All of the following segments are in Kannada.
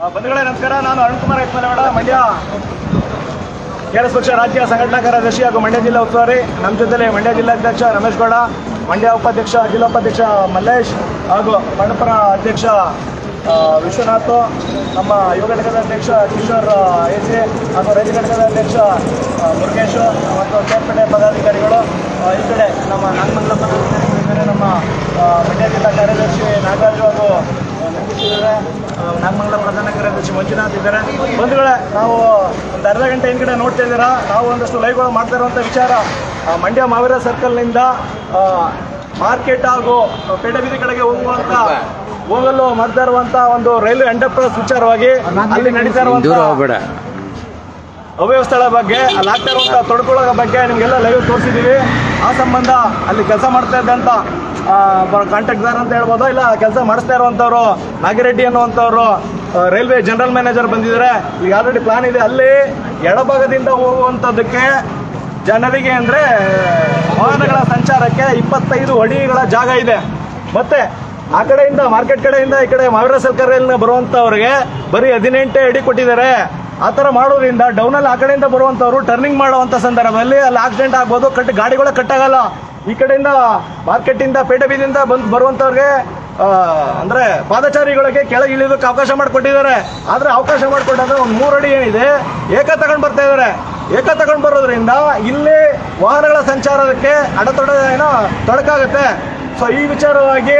ಬಂಧುಗಳೇ, ನಮಸ್ಕಾರ. ನಾನು ಅರುಣ್ ಕುಮಾರ್ ಮೇಡಮ್ ಮಂಡ್ಯ ಕೆಆರ್ಎಸ್ ಪಕ್ಷ ರಾಜ್ಯ ಸಂಘಟನಾ ಕಾರ್ಯದರ್ಶಿ ಹಾಗೂ ಮಂಡ್ಯ ಜಿಲ್ಲಾ ಉಸ್ತುವಾರಿ. ನಮ್ಮ ಜೊತೆಲೆ ಮಂಡ್ಯ ಜಿಲ್ಲಾಧ್ಯಕ್ಷ ರಮೇಶ್ ಗೌಡ, ಮಂಡ್ಯ ಉಪಾಧ್ಯಕ್ಷ ಜಿಲ್ಲಾಪಾಧ್ಯಕ್ಷ ಮಲ್ಲೇಶ್ ಹಾಗೂ ಮಣಪುರ ಅಧ್ಯಕ್ಷ ವಿಶ್ವನಾಥ್, ನಮ್ಮ ಯುವ ಘಟಕದ ಅಧ್ಯಕ್ಷ ಕಿಶೋರ್ ಎ ಸಿ ಹಾಗೂ ರೈತ ಘಟಕದ ಅಧ್ಯಕ್ಷ ಮುರುಗೇಶ್ ಮತ್ತು ಸೇರ್ಪಡೆ ಪದಾಧಿಕಾರಿಗಳು ಈ ಕಡೆ ನಮ್ಮ ನಾಗಮಂಗಲ ನಮ್ಮ ಮಂಡ್ಯ ಜಿಲ್ಲಾ ಕಾರ್ಯದರ್ಶಿ ನಾಗರಾಜು ಹಾಗೂ ಆ, ನಾಗಮಂಗಲ ಪ್ರಧಾನ ಕಾರ್ಯದರ್ಶಿ ಮಂಜುನಾಥ್ ಇದ್ದಾರೆ. ಬಂಧುಗಳೇ ನಾವು ಒಂದು ಅರ್ಧ ಗಂಟೆ ಹಿಂದ್ಗಡೆ ನೋಡ್ತಾ ಇದ್ದೀರಾ? ನಾವು ಒಂದಷ್ಟು ಲೈವ್ಗಳು ಮಾಡ್ತಾ ಇರುವಂಥ ವಿಚಾರ ಮಂಡ್ಯ ಮಾವಿರ ಸರ್ಕಲ್ನಿಂದ ಮಾರ್ಕೆಟ್ ಹಾಗೂ ಪೇಟೆ ಬೀದಿ ಕಡೆಗೆ ಹೋಗುವಂತ ಹೋಗಲು ಮಾಡ್ತಾ ಇರುವಂತ ಒಂದು ರೈಲ್ವೆ ಅಂಡರ್ಪಾಸ್ ವಿಚಾರವಾಗಿ ಅಲ್ಲಿ ನಡೀತಾ ಇರುವಂತ ಹೋಗ್ಬೇಡ. ಅವ್ಯವಸ್ಥೆಗಳ ಬಗ್ಗೆ ಅಲ್ಲಿ ಆಗ್ತಾ ಇರುವಂಥ ತೊಡ್ಕೊಳ್ಳೋ ಬಗ್ಗೆ ನಿಮಗೆಲ್ಲ ಲೈವ್ ತೋರಿಸಿದೀವಿ ಆ ಸಂಬಂಧ ಅಲ್ಲಿ ಕೆಲಸ ಮಾಡ್ತಾ ಇದ್ದಂಥ ಕಾಂಟ್ರಾಕ್ಟ್ದಾರ್ ಅಂತ ಹೇಳ್ಬೋದು? ಇಲ್ಲ, ಕೆಲಸ ಮಾಡಿಸ್ತಾ ಇರುವಂಥವ್ರು ನಾಗರೆಡ್ಡಿ ಅನ್ನುವಂಥವ್ರು ರೈಲ್ವೆ ಜನರಲ್ ಮ್ಯಾನೇಜರ್ ಬಂದಿದ್ದಾರೆ. ಈಗ ಆಲ್ರೆಡಿ ಪ್ಲಾನ್ ಇದೆ, ಅಲ್ಲಿ ಎಡಭಾಗದಿಂದ ಹೋಗುವಂಥದ್ದಕ್ಕೆ ಜನರಿಗೆ ಅಂದರೆ, ವಾಹನಗಳ ಸಂಚಾರಕ್ಕೆ ಇಪ್ಪತ್ತೈದು ಅಡಿಗಳ ಜಾಗ ಇದೆ. ಮತ್ತೆ ಆ ಕಡೆಯಿಂದ ಮಾರ್ಕೆಟ್ ಕಡೆಯಿಂದ ಈ ಕಡೆ ಮಾವಿರ ಸರ್ಕಾರ ಬರುವಂಥವ್ರಿಗೆ ಬರೀ ಹದಿನೆಂಟೇ ಅಡಿ ಕೊಟ್ಟಿದ್ದಾರೆ. ಆ ಥರ ಮಾಡೋದ್ರಿಂದ ಡೌನಲ್ಲಿ ಆ ಕಡೆಯಿಂದ ಬರುವಂಥವ್ರು ಟರ್ನಿಂಗ್ ಮಾಡುವಂಥ ಸಂದರ್ಭದಲ್ಲಿ ಅಲ್ಲಿ ಆಕ್ಸಿಡೆಂಟ್ ಆಗ್ಬೋದು, ಕಟ್, ಗಾಡಿಗಳ ಕಟ್ಟಾಗಲ್ಲ. ಈ ಕಡೆಯಿಂದ ಮಾರ್ಕೆಟಿಂದ ಪೇಟೆ ಬೀದಿಯಿಂದ ಬಂದು, ಬರುವಂಥವ್ರಿಗೆ ಅಂದರೆ ಪಾದಚಾರಿಗಳಿಗೆ ಕೆಳಗೆ ಇಳಿಯೋದಕ್ಕೆ ಅವಕಾಶ ಮಾಡಿಕೊಟ್ಟಿದ್ದಾರೆ. ಆದ್ರೆ ಅವಕಾಶ ಮಾಡಿಕೊಟ್ಟಾಗ ಒಂದು ಮೂರು ಅಡಿ ಏನಿದೆ, ಏಕ ತಗೊಂಡು ಬರ್ತಾ ಇದ್ದಾರೆ. ಏಕ ತಗೊಂಡು ಬರೋದ್ರಿಂದ ಇಲ್ಲಿ ವಾಹನಗಳ ಸಂಚಾರಕ್ಕೆ ಅಡೆತಡೆ ಏನೋ ತೊಡಕಾಗುತ್ತೆ. ಸೊ ಈ ವಿಚಾರವಾಗಿ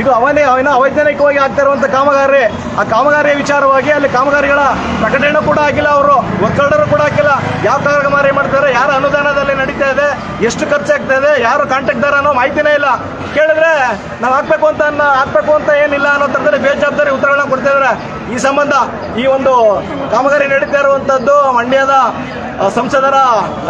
ಇದು ಅವನೇ, ಅವನ ಅವೈಜ್ಞಾನಿಕವಾಗಿ ಆಗ್ತಾ ಇರುವಂಥ ಕಾಮಗಾರಿ. ಆ ಕಾಮಗಾರಿಯ ವಿಚಾರವಾಗಿ ಅಲ್ಲಿ ಕಾಮಗಾರಿಗಳ ಪ್ರಕಟಣೆ ಕೂಡ ಆಗಿಲ್ಲ ಅವರು. ಒಕ್ಕಲ್ಡರು ಕೂಡ ಹಾಕಿಲ್ಲ ಯಾವ ಕಾಮಗಾರಿ ಮಾಡ್ತಾರೆ, ಯಾರ ಅನುದಾನದಲ್ಲಿ ನಡೀತಾ ಇದೆ, ಎಷ್ಟು ಖರ್ಚಾಗ್ತಾ ಇದೆ, ಯಾರು ಕಾಂಟ್ಯಾಕ್ಟ್ದಾರ ಅನ್ನೋ ಮಾಹಿತಿನೇ ಇಲ್ಲ. ಕೇಳಿದ್ರೆ ನಾವು ಹಾಕ್ಬೇಕು ಅಂತ ಹಾಕ್ಬೇಕು ಅಂತ ಏನಿಲ್ಲ ಅನ್ನೋ ಥರದಲ್ಲಿ ಬೇಜವಾಬ್ದಾರಿ ಉತ್ತರಗಳನ್ನ ಕೊಡ್ತಾ ಇದ್ದಾರೆ ಈ ಸಂಬಂಧ ಈ ಒಂದು ಕಾಮಗಾರಿ ನಡೀತಾ ಇರುವಂತದ್ದು ಮಂಡ್ಯದ ಸಂಸದರ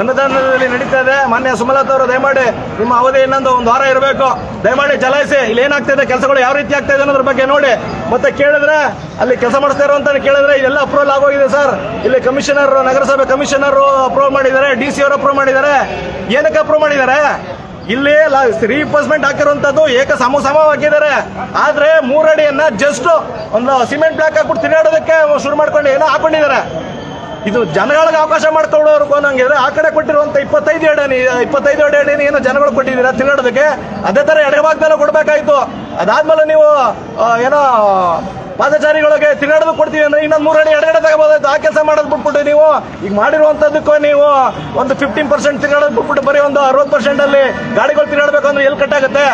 ಅನುದಾನದಲ್ಲಿ ನಡೀತಾ ಇದೆ. ಮಾನ್ಯ ಸುಮಲತಾ ಅವರು, ದಯಮಾಡಿ ನಿಮ್ಮ ಅವಧಿ ಇನ್ನೊಂದು ಒಂದು ವಾರ ಇರಬೇಕು. ದಯಮಾಡಿ ಚಲಾಯಿಸಿ. ಇಲ್ಲಿ ಏನಾಗ್ತಿದೆ ಕೆಲಸಗಳು ಯಾವ ರೀತಿ ಆಗ್ತಾ ಇದೆ ಅನ್ನೋದ್ರ ಬಗ್ಗೆ ನೋಡಿ. ಮತ್ತೆ ಕೇಳಿದ್ರೆ, ಅಲ್ಲಿ ಕೆಲಸ ಮಾಡಿಸ್ತಾ ಇರುವಂತ ಕೇಳಿದ್ರೆ ಇದೆಲ್ಲ ಅಪ್ರೂವಲ್ ಆಗೋಗಿದೆ ಸರ್. ಇಲ್ಲಿ ಕಮಿಷನರ್ ನಗರಸಭೆ ಕಮಿಷನರ್ ಅಪ್ರೂವ್ ಮಾಡಿದ್ದಾರೆ. ಡಿ ಸಿ ಅವರು ಅಪ್ರೂವ್ ಮಾಡಿದ್ದಾರೆ. ಏನಕ್ಕೆ ಅಪ್ರೂವ್ ಮಾಡಿದ್ದಾರೆ? ಇಲ್ಲಿ ರೀಇಂಫೋರ್ಸ್ಮೆಂಟ್ ಹಾಕಿರುವಂತದ್ದು ಏಕ ಸಮ ಸಮವಾಗಿದ್ದಾರೆ ಆದ್ರೆ ಮೂರಡಿಯನ್ನ ಜಸ್ಟ್ ಒಂದು ಸಿಮೆಂಟ್ ಬ್ಲಾಕ್ ಹಾಕ್ಬಿಟ್ಟು ತಿರುಗಾಡೋದಕ್ಕೆ ಶುರು ಮಾಡ್ಕೊಂಡು ಏನೋ ಹಾಕೊಂಡಿದ್ದಾರೆ. ಇದು ಜನಗಳಿಗೆ ಅವಕಾಶ ಮಾಡ್ಕೊಳ್ಳೋರು ಅನ್ನೋಂಗಿದ್ರೆ ಆ ಕಡೆ ಕೊಟ್ಟಿರುವಂತ ಇಪ್ಪತ್ತೈದು ಅಡಿ ಇಪ್ಪತ್ತೈದು ಅಡಿ ಏನು ಜನಗಳು ಕೊಟ್ಟಿದ್ದೀರಾ ತಿರುಗಾಡೋದಕ್ಕೆ ಅದೇ ತರ ಎಡಭಾಗದಲ್ಲೂ ಕೊಡ್ಬೇಕಾಯ್ತು. ಅದಾದ್ಮೇಲೆ ನೀವು ಏನೋ, ಪಾದಚಾರಿಗಳಿಗೆ ತಿರುಗಾಡೋದು ಕೊಡ್ತೀವಿ ಅಂದ್ರೆ ಇನ್ನೊಂದು ಮೂರು ಅಡಿ ಎಡಗಡೆ ತಗೋಬೋದಾಯ್ತು. ಆ ಕೆಲಸ ಮಾಡೋದು ಬಿಟ್ಬಿಟ್ಟು ನೀವು, ಈಗ ಮಾಡಿರುವಂಥದ್ದಕ್ಕೂ ನೀವು ಒಂದು ಫಿಫ್ಟೀನ್ ಪರ್ಸೆಂಟ್ ತಿರುಗಾಡೋದು ಬಿಟ್ಬಿಟ್ಟು ಬರೀ ಒಂದು ಅರವತ್ತು ಪರ್ಸೆಂಟ್ ಅಲ್ಲಿ ಗಾಡಿಗಳು ತಿರುಗಾಡಬೇಕು ಅಂದ್ರೆ ಎಲ್ಲಿ ಕಟ್ಟಾಗುತ್ತೆ?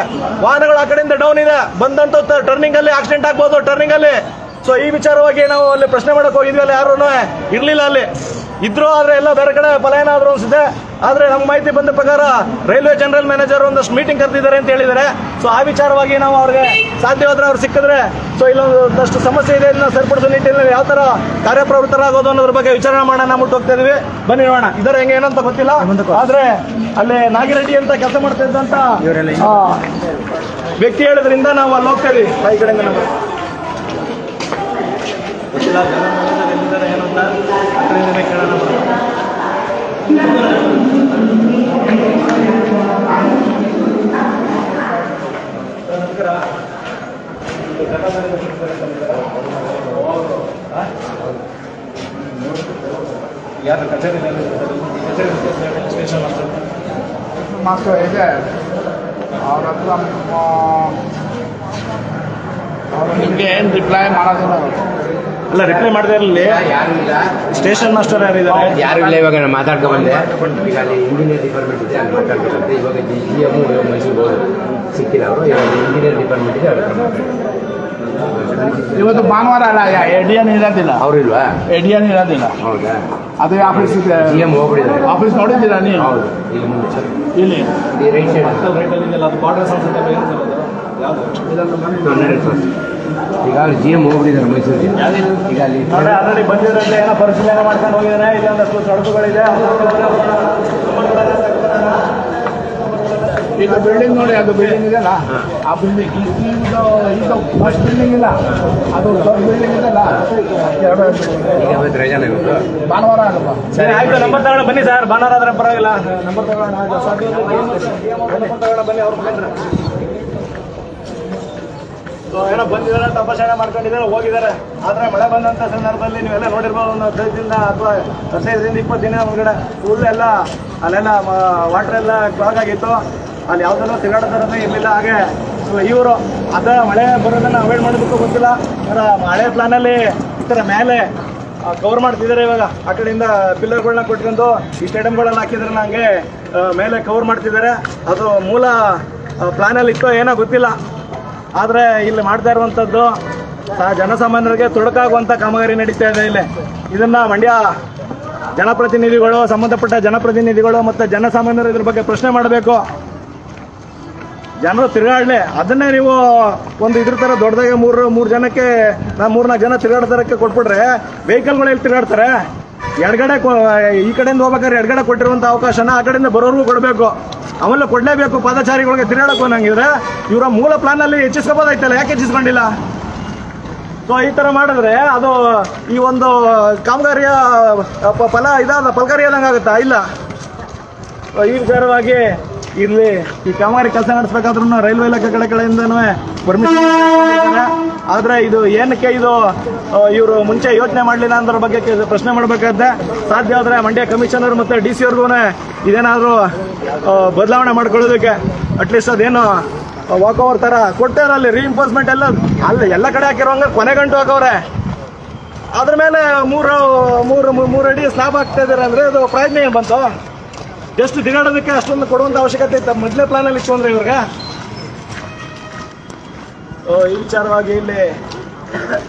ವಾಹನಗಳು ಆ ಕಡೆಯಿಂದ ಡೌನ್ ಇದೆ. ಬಂದಂತ ಟರ್ನಿಂಗ್ ಅಲ್ಲಿ ಆಕ್ಸಿಡೆಂಟ್ ಆಗ್ಬೋದು ಟರ್ನಿಂಗ್ ಅಲ್ಲಿ. ಸೊ ಈ ವಿಚಾರವಾಗಿ ನಾವು ಅಲ್ಲಿ ಪ್ರಶ್ನೆ ಮಾಡಕ್ ಹೋಗಿದ್ವಿ ಅಲ್ಲಿ ಯಾರು ಇರ್ಲಿಲ್ಲ ಅಲ್ಲಿ. ಇದ್ರು ಆದ್ರೆ ಎಲ್ಲ ಬೇರೆ ಕಡೆ ಪಲಾಯನ ಆದ್ರು ಅನ್ಸುತ್ತೆ ಆದ್ರೆ ನಮ್ಗೆ ಮಾಹಿತಿ ಬಂದ ಪ್ರಕಾರ ರೈಲ್ವೆ ಜನರಲ್ ಮ್ಯಾನೇಜರ್ ಒಂದಷ್ಟು ಮೀಟಿಂಗ್ ಕರೆದಿದ್ದಾರೆ ಅಂತ ಹೇಳಿದ್ದಾರೆ. ಸೊ ಆ ವಿಚಾರವಾಗಿ ನಾವು ಅವ್ರಿಗೆ ಸಾಧ್ಯವಾದ್ರೆ ಅವ್ರು ಸಿಕ್ಕಿದ್ರೆ ಸೊ ಇಲ್ಲೊಂದಷ್ಟು ಸಮಸ್ಯೆ ಇದೆ ಇದನ್ನ ಸರಿಪಡಿಸೋ ನಿಟ್ಟಿನಲ್ಲಿ ಯಾವ ತರ ಕಾರ್ಯಪ್ರವೃತ್ತರಾಗೋದು ಅನ್ನೋದ್ರ ಬಗ್ಗೆ ವಿಚಾರಣೆ ಮಾಡೋಣ ಮುಟ್ಟು ಹೋಗ್ತಾ ಇದೀವಿ. ಬನ್ನಿ ನೋಡೋಣ ಇದರ ಹೆಂಗೆ ಏನಂತ ಗೊತ್ತಿಲ್ಲ. ಆದ್ರೆ ಅಲ್ಲಿ ನಾಗಿರೆಡ್ಡಿ ಅಂತ ಕೆಲಸ ಮಾಡ್ತಾ ಇದ್ದಂತ ವ್ಯಕ್ತಿ ಹೇಳೋದ್ರಿಂದ ನಾವು ಅಲ್ಲಿ ಹೋಗ್ತಾ ಇದೀವಿ. ಕಡೆಯಿಂದ ಗೊತ್ತಿಲ್ಲ ಜನ ನೋಡಿದ್ರೆ ಎಲ್ಲಿದ್ದಾರೆ ಏನು ಅಂತ ಆ ಕೇಳೋಣ ನಮಸ್ಕಾರ. ಯಾರು ಇರ್ತಾರೆ? ಕಚೇರಿ ಸ್ಟೇಷನ್ ಮಾಸ್ಟರ್ ಇದೆ ಅವ್ರ ಹತ್ರ ನಿಮಗೆ ಏನು ರಿಪ್ಲೈ ಮಾಡೋದಿಲ್ಲ. ಅಲ್ಲ ರಿಪ್ಲೈ ಮಾಡಿದೆ ಇರಲಿ. ಯಾರು ಇಲ್ಲ ಸ್ಟೇಷನ್ ಮಾಸ್ಟರ್ ಯಾರಿದ್ದಾರೆ? ಯಾರು ಇಲ್ಲ ಇವಾಗ ನಾನು ಮಾತಾಡ್ಕೊ ಬಂದೆ. ಈಗ ಅಲ್ಲಿ ಇಂಜಿನಿಯರ್ ಡಿಪಾರ್ಟ್ಮೆಂಟ್ ಇದೆ ಅಲ್ಲಿ ಮಾತಾಡ್ಬೇಕಂತೆ ಇವಾಗ ಜಿ ಜಿ ಎಂ ಮೈಸೂರು ಹೋದ್ರು ಸಿಕ್ಕಿಲ್ಲ ಅವರು. ಇವಾಗ ಇಂಜಿನಿಯರ್ ಡಿಪಾರ್ಟ್ಮೆಂಟ್ ಇದೆ ಅವ್ರ ಇವತ್ತು ಭಾನುವಾರ ಅಲ್ಲ ಎಡಿಯನ್ ಇರೋದಿಲ್ಲ? ಅವ್ರು ಇಲ್ವಾ? ಎಡಿಯನ್ ಇರೋದಿಲ್ಲ. ಹೌದಾ? ಅದೇ ಆಫೀಸ್ ಇದೆ. G M ಹೋಗ್ಬಿಟ್ಟಿದ್ದಾರೆ. ಆಫೀಸ್ ನೋಡಿದ್ದೀರಾ ನೀವು? ಹೌದು. ಇಲ್ಲಿ ಮುಂದೆ ಇಲ್ಲಿ. ಈ ರೈಟ್ ಸೈಡ್ ಅದು ಬಾರ್ಡರ್ ಸಂಸ್ಥೆ ಸರ್ ಯಾವುದು? ಈಗ ಅವ್ರು ಜಿ ಎಂ ಹೋಗ್ಬಿಟ್ಟಿದ್ದಾರೆ ಮೈಸೂರಿಗೆ. ಈಗ ಅಲ್ಲಿ ಆಲ್ರೆಡಿ ಬಂದಿರೋದ್ರಲ್ಲಿ ಏನೋ ಪರಿಶೀಲನೆ ಮಾಡ್ಕೊಂಡು ಹೋಗಿದ್ದಾನೆ ಇಲ್ಲೊಂದಷ್ಟು ಸಡಕುಗಳಿದೆ ಈಗ ಬಿಲ್ಡಿಂಗ್ ನೋಡಿ ಅದು ಬಿಲ್ಡಿಂಗ್ ಇದೆಯಲ್ಲ? ಆ ಬಿಲ್ಡಿಂಗ್ ಇದು ಈಗ ಫಸ್ಟ್ ಬಿಲ್ಡಿಂಗ್ ಇಲ್ಲ. ಅದು ದೊಡ್ಡ ಬಿಲ್ಡಿಂಗ್ ಇದೆಯಲ್ಲ? ಎರಡು. ಈಗ ಇವತ್ತು ಭಾನುವಾರ ಸರಿ ಆಯ್ತು ನಂಬರ್ ತಗೊಂಡು ಬನ್ನಿ ಸರ್. ಭಾನುವಾರ ಆದ್ರೆ ಪರವಾಗಿಲ್ಲ. ನಂಬರ್ ತಗೊಂಡು ಬನ್ನಿ. ಅವ್ರು ಏನೋ ಬಂದಿದ್ದಾರೆ, ತಪಾಸಣೆ ಮಾಡ್ಕೊಂಡಿದ್ದಾರೆ, ಹೋಗಿದ್ದಾರೆ. ಆದರೆ ಮಳೆ ಬಂದಂಥ ಸಂದರ್ಭದಲ್ಲಿ ನೀವೆಲ್ಲ ನೋಡಿರ್ಬೋದು, ಒಂದು ಹದಿನೈದು ದಿನ ಅಥವಾ ಹದಿನೈದರಿಂದ ಇಪ್ಪತ್ತು ದಿನ ಒಳಗಡೆ ಫುಲ್ ಎಲ್ಲ ಅಲ್ಲೆಲ್ಲ ವಾಟರ್ ಎಲ್ಲ ಕ್ಲಾಗ್ ಆಗಿತ್ತು. ಅಲ್ಲಿ ಯಾವುದನ್ನು ತಿರುಗಾಡೋದರನೇ ಇರಲಿಲ್ಲ. ಹಾಗೆ ಇವರು ಅದ ಮಳೆ ಬರೋದನ್ನು ಅವಾಯ್ಡ್ ಮಾಡೋದಕ್ಕೂ ಗೊತ್ತಿಲ್ಲ. ಅದರ ಹಳೆ ಪ್ಲಾನಲ್ಲಿ ಈ ಥರ ಮೇಲೆ ಕವರ್ ಮಾಡ್ತಿದ್ದಾರೆ ಇವಾಗ. ಆ ಕಡೆಯಿಂದ ಪಿಲ್ಲರ್ಗಳನ್ನ ಕೊಟ್ಕೊಂಡು ಈ ಸ್ಟೇಡಿಯಂಗಳನ್ನ ಹಾಕಿದ್ರೆ ನನಗೆ ಮೇಲೆ ಕವರ್ ಮಾಡ್ತಿದ್ದಾರೆ. ಅದು ಮೂಲ ಪ್ಲಾನಲ್ಲಿ ಇತ್ತೋ ಏನೋ ಗೊತ್ತಿಲ್ಲ. ಆದರೆ ಇಲ್ಲಿ ಮಾಡ್ತಾ ಇರುವಂಥದ್ದು ಜನಸಾಮಾನ್ಯರಿಗೆ ತೊಡಕಾಗುವಂಥ ಕಾಮಗಾರಿ ನಡೀತಾ ಇದೆ ಇಲ್ಲಿ. ಇದನ್ನ ಮಂಡ್ಯ ಜನಪ್ರತಿನಿಧಿಗಳು, ಸಂಬಂಧಪಟ್ಟ ಜನಪ್ರತಿನಿಧಿಗಳು ಮತ್ತು ಜನಸಾಮಾನ್ಯರು ಇದ್ರ ಬಗ್ಗೆ ಪ್ರಶ್ನೆ ಮಾಡಬೇಕು. ಜನರು ತಿರುಗಾಡಲಿ. ಅದನ್ನೇ ನೀವು ಒಂದು ಇದ್ರ ಥರ ದೊಡ್ಡದಾಗೆ ಮೂರು ಮೂರು ಜನಕ್ಕೆ, ಮೂರ್ನಾಲ್ಕು ಜನ ತಿರುಗಾಡ್ತಾರಕ್ಕೆ ಕೊಟ್ಬಿಟ್ರೆ ವೆಹಿಕಲ್ಗಳು ಎಲ್ಲಿ ತಿರುಗಾಡ್ತಾರೆ? ಎಡಗಡೆ ಈ ಕಡೆಯಿಂದ ಹೋಗ್ಬೇಕಾದ್ರೆ ಎಡಗಡೆ ಕೊಟ್ಟಿರುವಂಥ ಅವಕಾಶನ ಆ ಕಡೆಯಿಂದ ಬರೋರ್ಗೂ ಕೊಡಬೇಕು. ಅವೆಲ್ಲ ಕೊಡಲೇಬೇಕು ಪಾದಚಾರಿಗಳಿಗೆ ತಿರುಗಾಡಕ್ಕೆ ನಂಗಿದ್ರೆ ಇವರ ಮೂಲ ಪ್ಲಾನಲ್ಲಿ ಹೆಚ್ಚಿಸ್ಕೋಬೋದಾಯ್ತಲ್ಲ, ಯಾಕೆ ಹೆಚ್ಚಿಸ್ಕೊಂಡಿಲ್ಲ? ಸೊ ಈ ಥರ ಮಾಡಿದ್ರೆ ಅದು ಈ ಒಂದು ಕಾಮಗಾರಿಯ ಫಲ ಇದಾದ ಫಲಕಾರಿ ಆದಂಗಾಗುತ್ತಾ ಇಲ್ಲ ಈ ವಿಚಾರವಾಗಿ ಇಲ್ಲಿ ಈ ಕಾಮಗಾರಿ ಕೆಲಸ ನಡೆಸಬೇಕಾದ್ರೂ ರೈಲ್ವೆ ಇಲಾಖೆ ಕಡೆ ಕಡೆಯಿಂದನೂ ಪರ್ಮಿಷನ್ ಆದರೆ ಇದು ಏನಕ್ಕೆ ಇದು ಇವರು ಮುಂಚೆ ಯೋಚನೆ ಮಾಡಲಿಲ್ಲ ಅನ್ನೋದ್ರ ಬಗ್ಗೆ ಪ್ರಶ್ನೆ ಮಾಡಬೇಕಾದ್ರೆ ಸಾಧ್ಯ ಆದರೆ ಮಂಡ್ಯ ಕಮಿಷನರ್ ಮತ್ತು ಡಿ ಸಿ ಅವ್ರಿಗೂ ಇದೇನಾದರೂ ಬದಲಾವಣೆ ಮಾಡ್ಕೊಳ್ಳೋದಕ್ಕೆ ಅಟ್ಲೀಸ್ಟ್ ಅದೇನು ವಾಕ್ ಓವರ್ ಥರ ಕೊಟ್ಟಾರ ಅಲ್ಲಿ ರೀಇನ್ಫೋರ್ಸ್ಮೆಂಟ್ ಎಲ್ಲ, ಅಲ್ಲಿ, ಎಲ್ಲ ಕಡೆ ಹಾಕಿರೋಂಗೆ ಕೊನೆ ಗಂಟು ಹಾಕವ್ರೆ. ಅದ್ರ ಮೇಲೆ ಮೂರು ಮೂರು ಮೂರು ಅಡಿ ಸ್ಲಾಬ್ ಹಾಕ್ತಾ ಇದ್ದಾರೆ ಅಂದರೆ ಅದು ಪ್ರಯತ್ನ ಏನು ಬಂತು? ಜಸ್ಟ್ ತಿರುಗಾಡೋದಕ್ಕೆ ಅಷ್ಟೊಂದು ಕೊಡುವಂಥ ಅವಶ್ಯಕತೆ ಇತ್ತು. ಮೊದಲೇ ಪ್ಲಾನಲ್ಲಿ ಇತ್ತು ಅಂದ್ರೆ ಇವ್ರಿಗೆ. ಈ ವಿಚಾರವಾಗಿ ಇಲ್ಲಿ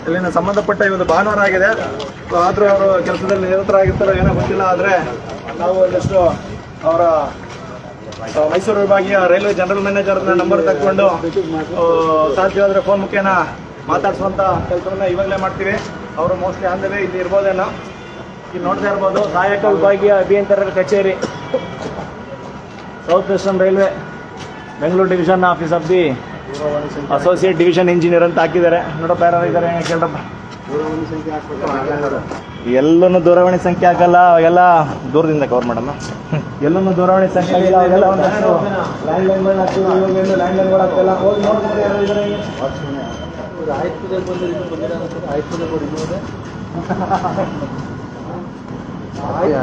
ಇಲ್ಲಿನ ಸಂಬಂಧಪಟ್ಟ ಇವತ್ತು ಭಾನುವಾರ ಆಗಿದೆ. ಆದ್ರೂ ಅವರು ಕೆಲಸದಲ್ಲಿ ನಿರತರಾಗಿರ್ತಾರೋ ಏನೋ ಗೊತ್ತಿಲ್ಲ ಆದರೆ ನಾವು ಒಂದಷ್ಟು ಅವರ ಮೈಸೂರು ವಿಭಾಗೀಯ ರೈಲ್ವೆ ಜನರಲ್ ಮ್ಯಾನೇಜರ್ನ ನಂಬರ್ ತಗೊಂಡು ಸಾಧ್ಯವಾದರೆ ಫೋನ್ ಮುಖೇನ ಮಾತಾಡಿಸುವಂಥ ಕೆಲಸವನ್ನ ಇವಾಗಲೇ ಮಾಡ್ತೀವಿ. ಅವರು ಮೋಸ್ಟ್ಲಿ ಅಂದರೆ ಇಲ್ಲಿ ಇರ್ಬೋದೇನೋ. ಇಲ್ಲಿ ನೋಡ್ತಾ ಇರ್ಬೋದು. ಸಹಾಯಕ ವಿಭಾಗೀಯ ಅಭಿಯಂತರರ ಕಚೇರಿ. South western railway Bengaluru division office of the associate division engineer ಅಂತ ಹಾಕಿದ್ದಾರೆ ನೋಡಪ್ಪ ಯಾರು ಇದ್ದಾರೆ ಕೇಳಪ್ಪ ಎಲ್ಲನೂ ದೂರವಾಣಿ ಸಂಖ್ಯೆ ಹಾಕಲ್ಲ ಎಲ್ಲ ದೂರದಿಂದ ಕವರ್ ಮಾಡಮ್ಮ ಎಲ್ಲನೂ ದೂರವಾಣಿ ಸಂಖ್ಯೆ ಆಗಿಲ್ಲ ಅವೆಲ್ಲ ಒಂದಷ್ಟು ಲ್ಯಾಂಡ್ಲೈನ್ಗಳು ಹಾಕ್ತೀವಿ ಇವಾಗ ಏನು ಲ್ಯಾಂಡ್ಲೈನ್ಗಳು ಹಾಕ್ತಿಲ್ಲ ಹೋಗಿ ನೋಡ್ತಾರೆ ಯಾರು ಇದ್ದಾರೆ ಈಗ?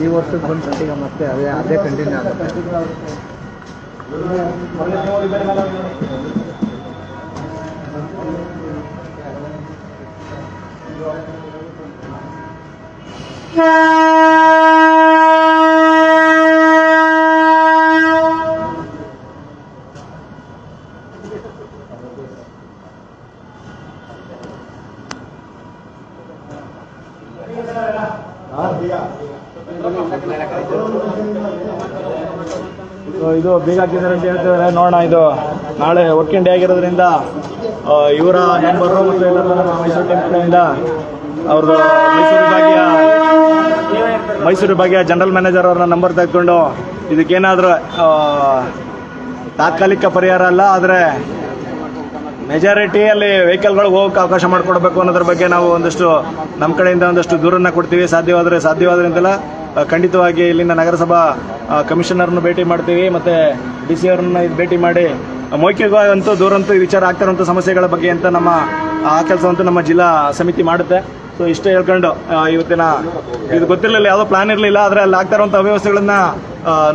ಈ ವರ್ಷಕ್ಕೆ ಬಂದು ಈಗ ಮತ್ತೆ ಅದೇ ಅದೇ ಕಂಟಿನ್ಯೂ ಆಗುತ್ತೆ ಸೊ ಇದು ಬೀಗ ಹಾಕಿದ್ದಾರೆ ಅಂತ ಹೇಳ್ತಿದ್ದಾರೆ. ನೋಡೋಣ ಇದು ನಾಳೆ ವರ್ಕಿಂಗ್ ಡೇ ಆಗಿರೋದ್ರಿಂದ ಇವರ ನಂಬರ್ ಮತ್ತು ಮೈಸೂರು ಕಡೆಯಿಂದ ಅವ್ರದ್ದು ಮೈಸೂರು ಭಾಗ್ಯ ಮೈಸೂರು ಭಾಗ್ಯ ಜನರಲ್ ಮ್ಯಾನೇಜರ್ ಅವ್ರನ್ನ ನಂಬರ್ ತೆಗೆದುಕೊಂಡು ಇದಕ್ಕೇನಾದರೂ ತಾತ್ಕಾಲಿಕ ಪರಿಹಾರ ಅಲ್ಲ, ಆದರೆ ಮೆಜಾರಿಟಿಯಲ್ಲಿ ವೆಹಿಕಲ್ಗಳಿಗೆ ಹೋಗಕ್ಕೆ ಅವಕಾಶ ಮಾಡಿಕೊಡ್ಬೇಕು ಅನ್ನೋದ್ರ ಬಗ್ಗೆ ನಾವು ಒಂದಷ್ಟು ನಮ್ಮ ಕಡೆಯಿಂದ ಒಂದಷ್ಟು ದೂರನ್ನ ಕೊಡ್ತೀವಿ. ಸಾಧ್ಯವಾದರೆ ಸಾಧ್ಯವಾದ್ರಿಂದೆಲ್ಲ ಖಂಡಿತವಾಗಿ ಇಲ್ಲಿನ ನಗರಸಭಾ ಕಮಿಷನರ್ನ ಭೇಟಿ ಮಾಡ್ತೀವಿ. ಮತ್ತು ಡಿ ಸಿ ಅವ್ರನ್ನ ಭೇಟಿ ಮಾಡಿ ಮೌಖಿಕವಾಗಂತೂ ದೂರಂತೂ ವಿಚಾರ ಆಗ್ತಿರೋಂಥ ಸಮಸ್ಯೆಗಳ ಬಗ್ಗೆ ಅಂತ ನಮ್ಮ ಆ ಕೆಲಸವಂತೂ ನಮ್ಮ ಜಿಲ್ಲಾ ಸಮಿತಿ ಮಾಡುತ್ತೆ. ಸೊ ಇಷ್ಟೇ ಹೇಳ್ಕೊಂಡು ಇವತ್ತಿನ ಇದು ಗೊತ್ತಿರಲಿಲ್ಲ ಯಾವುದೋ ಪ್ಲಾನ್ ಇರಲಿಲ್ಲ ಆದರೆ ಅಲ್ಲಿ ಆಗ್ತಾ ಇರುವಂಥ ಅವ್ಯವಸ್ಥೆಗಳನ್ನ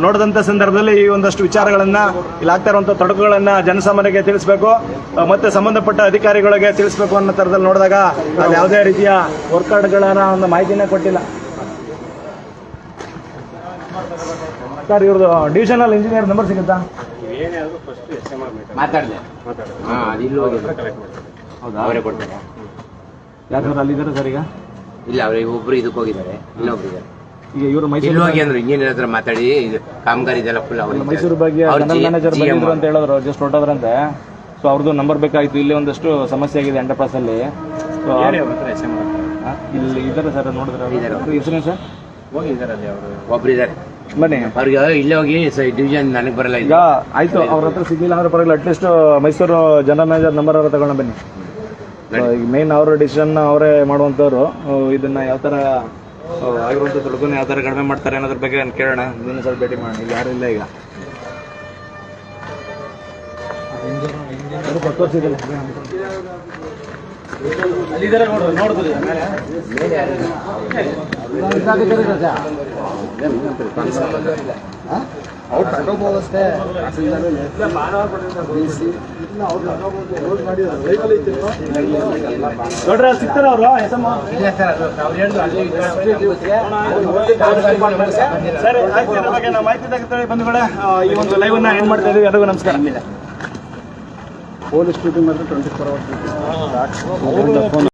ನೋಡಿದಂಥ ಸಂದರ್ಭದಲ್ಲಿ ಈ ಒಂದಷ್ಟು ವಿಚಾರಗಳನ್ನ ಇಲ್ಲಿ ಆಗ್ತಾ ಇರುವಂಥ ತೊಡಕುಗಳನ್ನ ಜನಸಾಮಾನ್ಯರಿಗೆ ತಿಳಿಸ್ಬೇಕು ಮತ್ತು ಸಂಬಂಧಪಟ್ಟ ಅಧಿಕಾರಿಗಳಿಗೆ ತಿಳಿಸ್ಬೇಕು ಅನ್ನೋ ಥರದಲ್ಲಿ ನೋಡಿದಾಗ ಅಲ್ಲಿ ಯಾವುದೇ ರೀತಿಯ ವರ್ಕೌಟ್ಗಳನ್ನು ಒಂದು ಮಾಹಿತಿನೇ ಕೊಟ್ಟಿಲ್ಲ. ಸರ್ ಇವ್ರದ್ದು ಡಿವಿಷನಲ್ ಇಂಜಿನಿಯರ್ ನಂಬರ್ ಸಿಗುತ್ತಾ? ಮಾತಾಡಿದೆ. ಹೌದಾ? ಅವರೇ ಕೊಡ್ತಾರೆ. ಯಾಕಂದ್ರೆ ಅಲ್ಲಿದ್ದಾರೆ ಸರ್ ಈಗ? ಇಲ್ಲ ಅವ್ರು ಒಬ್ರು ಇದಕ್ಕೆ ಹೋಗಿದ್ದಾರೆ ಇನ್ನೊಬ್ರು ಇದ್ದಾರೆ. ಈಗ ಇವರು ಇಲ್ಲಿ ಮೈಸೂರು ಹೋಗಿ ಅಂದ್ರು ಇಂಜಿನಿಯರ್ ಹತ್ರ ಮಾತಾಡಿ ಇದು ಕಾಮಗಾರಿ ಇದೆಲ್ಲ ಫುಲ್ ಅವ್ರು ಮೈಸೂರು ಬಗ್ಗೆ ಜನರಲ್ ಮ್ಯಾನೇಜರ್ ಬಂದಿದ್ರು ಅಂತ ಹೇಳಿದ್ರು ಜಸ್ಟ್ ಹೊರಟದ್ರಂತೆ ಸೊ ಅವ್ರದ್ದು ನಂಬರ್ ಬೇಕಾಗಿತ್ತು ಇಲ್ಲಿ ಒಂದಷ್ಟು ಸಮಸ್ಯೆ ಆಗಿದೆ ಎಂಟರ್ಪ್ರೈಸ್ ಅಲ್ಲಿ. ಸೊ ಇಲ್ಲಿ ಇದ್ದಾರೆ ಸರ್ ನೋಡಿದ್ರೆ ಹೆಸರು ಸರ್? ಒಬ್ರು ಇದ್ದಾರೆ. ಬನ್ನಿ. ಅವ್ರಿಗೆ ಇಲ್ಲೇ ಹೋಗಿ ಡಿವಿಷನ್ ನನಗೆ ಬರಲ್ಲ ಈಗ ಇದು ಆಯ್ತು ಅವ್ರ ಹತ್ರ ಸಿಗ್ಲಿಲ್ಲ ಅಂದ್ರೆ ಪರವಾಗಿಲ್ಲ at least Mysuru general manager number ಅವ್ರ ತಗೊಂಡು ಬನ್ನಿ. ಮೇನ್ ಅವರ ಡಿಸಿಷನ್ ಅವರೇ ಮಾಡುವಂಥವ್ರು. ಆ, ಇದನ್ನ ಯಾವ ಥರ ಆಗಿರುವಂತ ತೊಡಕನ್ನ ಯಾವ ಥರ ಕಡಿಮೆ ಮಾಡ್ತಾರೆ ಅನ್ನೋದ್ರ ಬಗ್ಗೆ ನಾನು ಕೇಳೋಣ. ಇನ್ನೊಂದು ಸಲ ಭೇಟಿ ಮಾಡೋಣ. ಇಲ್ಲಿ ಯಾರು ಇಲ್ಲ ಈಗ. ಅವ್ರು ತಗೊಂಬೋದಷ್ಟೇ. ನೋಡ್ರಿ ಅಲ್ಲಿ ಸಿಗ್ತಾರ ಅವರು ಸರಿ ಬಗ್ಗೆ ನಾವು ಮಾಹಿತಿ ಬಂಧುಗಳೇ ಈ ಒಂದು ಲೈವ್ ಅನ್ನ ಏನ್ ಮಾಡ್ತಾ ಇದೀವಿ. ಎಲ್ಲರಿಗೂ ನಮಸ್ಕಾರ. ಪೊಲೀಸ್ ಶೂಟಿಂಗ್ ಮಾಡಿದ್ರೆ ಟ್ವೆಂಟಿ ಫೋರ್ ಅವರ್ಸ್